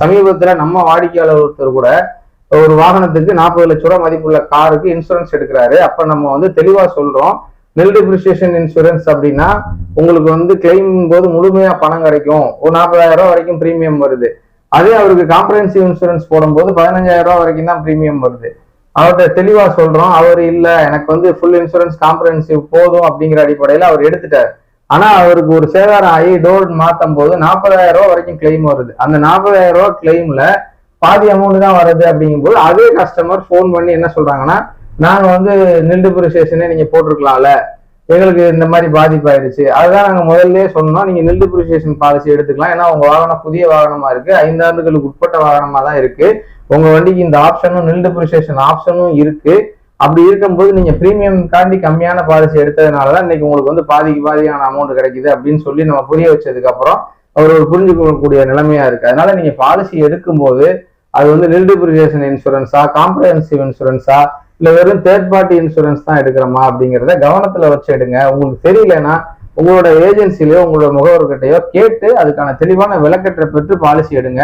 சமீபத்துல நம்ம வாடிக்கையாளர் ஒருத்தர் கூட ஒரு வாகனத்துக்கு நாற்பது லட்ச ரூபா மதிப்புள்ள காருக்கு இன்சூரன்ஸ் எடுக்கிறாரு. அப்ப நம்ம வந்து தெளிவா சொல்றோம். நெல் டிப்ரிசியேஷன் இன்சூரன்ஸ் அப்படின்னா உங்களுக்கு வந்து கிளைம் போது முழுமையா பணம் கிடைக்கும். ஒரு நாற்பதாயிரம் ரூபாய் வரைக்கும் ப்ரீமியம் வருது. அதே அவருக்கு காம்ப்ரஹென்சிவ் இன்சூரன்ஸ் போடும்போது பதினஞ்சாயிரம் ரூபாய் வரைக்கும் தான் ப்ரீமியம் வருது. அவர்கிட்ட தெளிவா சொல்றோம். அவர் இல்ல எனக்கு வந்து ஃபுல் இன்சூரன்ஸ் காம்ப்ரஹென்சிவ் போதும் அப்படிங்கிற அடிப்படையில அவர் எடுத்துட்டார். ஆனா அவருக்கு ஒரு சேதாரம் ஆகி டோர் மாத்தும் போது நாற்பதாயிரம் ரூபா வரைக்கும் கிளைம் வருது. அந்த நாற்பதாயிரம் ரூபா கிளைம்ல பாதி அமௌண்ட் தான் வருது அப்படிங்கும்போது அதே கஸ்டமர் ஃபோன் பண்ணி என்ன சொல்றாங்கன்னா நாங்க வந்து நெல் டிப்ரிசியேஷனே நீங்க போட்டிருக்கலாம்ல. எங்களுக்கு இந்த மாதிரி பாதிப்பு ஆயிடுச்சு அதுதான் நாங்க முதல்ல சொன்னோம். நீங்க நெல் டிப்ரிசியேஷன் பாலிசி எடுத்துக்கலாம். ஏன்னா உங்க வாகனம் புதிய வாகனமா இருக்கு. ஐந்து ஆண்டுகளுக்கு உட்பட்ட வாகனமா தான் இருக்கு. உங்க வண்டிக்கு இந்த ஆப்ஷனும் நெல் டிப்ரிசியேஷன் ஆப்ஷனும் இருக்கு. அப்படி இருக்கும்போது நீங்க பிரீமியம் தாண்டி கம்மியான பாலிசி எடுத்ததுனால தான் இன்னைக்கு உங்களுக்கு வந்து பாதிக்கு பாதியான அமௌண்ட் கிடைக்குது அப்படின்னு சொல்லி நம்ம புரிய வச்சதுக்கு அப்புறம் அவர் ஒரு புரிஞ்சுக்கக்கூடிய நிலைமையா இருக்கு. அதனால நீங்க பாலிசி எடுக்கும்போது அது வந்து நெல் இன்சூரன்ஸா காம்ப்ரஹென்சிவ் இன்சூரன்ஸா இல்ல வெறும் தேர்ட் பார்ட்டி இன்சூரன்ஸ் தான் எடுக்கிறோமா அப்படிங்கிறத கவனத்துல வச்சு எடுங்க. உங்களுக்கு தெரியலன்னா உங்களோட ஏஜென்சிலையோ உங்களோட முகவர்கிட்டயோ கேட்டு அதுக்கான தெளிவான விளக்கத்தை பெற்று பாலிசி எடுங்க.